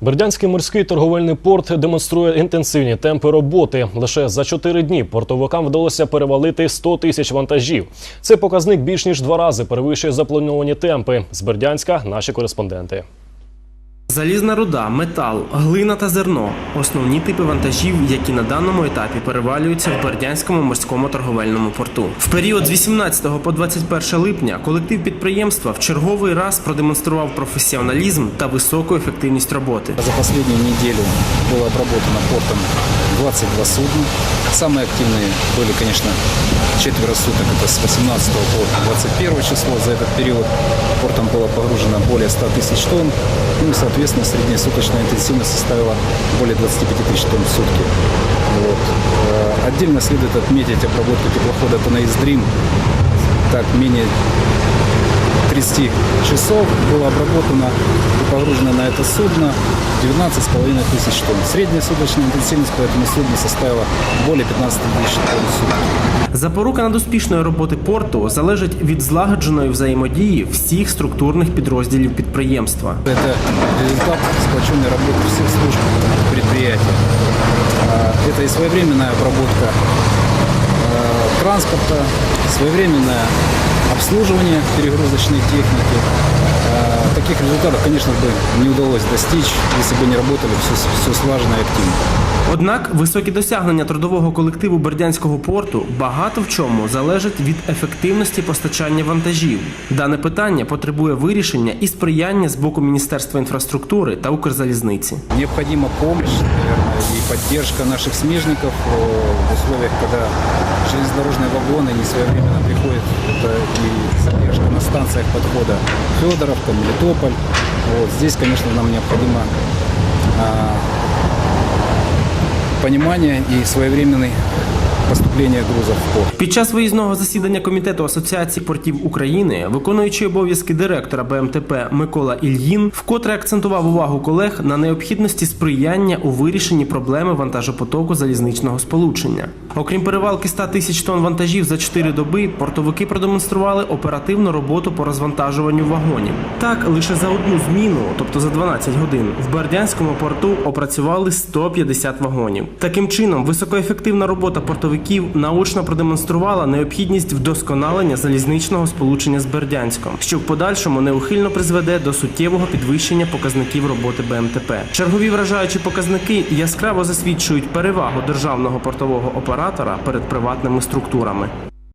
Бердянський морський торговельний порт демонструє інтенсивні темпи роботи. Лише за чотири дні портовикам вдалося перевалити 100 тисяч вантажів. Цей показник більш ніж два рази перевищує заплановані темпи. З Бердянська наші кореспонденти. Залізна руда, метал, глина та зерно основні типи вантажів, які на даному етапі перевалюються в Бердянському морському торговельному порту. В період з 18 по 21 липня колектив підприємства в черговий раз продемонстрував професіоналізм та високу ефективність роботи. За последнюю неделю было обработано портом 22 судна. Самые активные были, конечно, четверо суток, это с 18 по 21 число. За этот период портом было погружено более 100 тысяч тонн. Ну и, соответственно, средняя суточная интенсивность составила более 25 тысяч тонн в сутки. Вот. Э, Отдельно следует отметить обработку теплохода Танаис Дрим. Так, менее 30 часов было обработано и погружено на это судно 19,5 тысяч тонн. Средняя суточная интенсивность по этому судну составила более 15 тысяч тонн в сутки. Запорука надуспішної роботи порту залежить від злагодженої взаємодії всіх структурних підрозділів підприємства. Это результат сплоченной работы всех служб предприятия. А, Это и своевременная обработка э, транспорта, своевременное обслуживание перегрузочной техники А, Таких результатов, конечно, бы не удалось достичь, если бы не работали все, все слаженно и активно. Однак високі досягнення трудового колективу Бердянського порту багато в чому залежать від ефективності постачання вантажів. Дане питання потребує вирішення і сприяння з боку Міністерства інфраструктури та Укрзалізниці. Необходима помощь, наверное, и поддержка наших смежников э, в условиях, когда железнодорожные вагоны не своевременно приходят. Это и задержка на станциях подхода Федоровка, Мелитополь. Вот. Здесь, конечно, нам необходимо а, понимание и своевременное поступление грузов в порт. Під час виїзного засідання комітету Асоціації портів України, виконуючий обов'язки директора БМТП Микола Ільїн, вкотре акцентував увагу колег на необхідності сприяння у вирішенні проблеми вантажопотоку залізничного сполучення. Окрім перевалки 100 тисяч тонн вантажів за 4 доби, портовики продемонстрували оперативну роботу по розвантажуванню вагонів. Так, лише за одну зміну, тобто за 12 годин, в Бердянському порту опрацювали 150 вагонів. Таким чином, високоефективна робота портовиків наочно продемонструвала необхідність вдосконалення залізничного сполучення з Бердянськом, що в подальшому неухильно призведе до суттєвого підвищення показників роботи БМТП. Чергові вражаючі показники яскраво засвідчують перевагу державного портового оператора перед приватними структурами.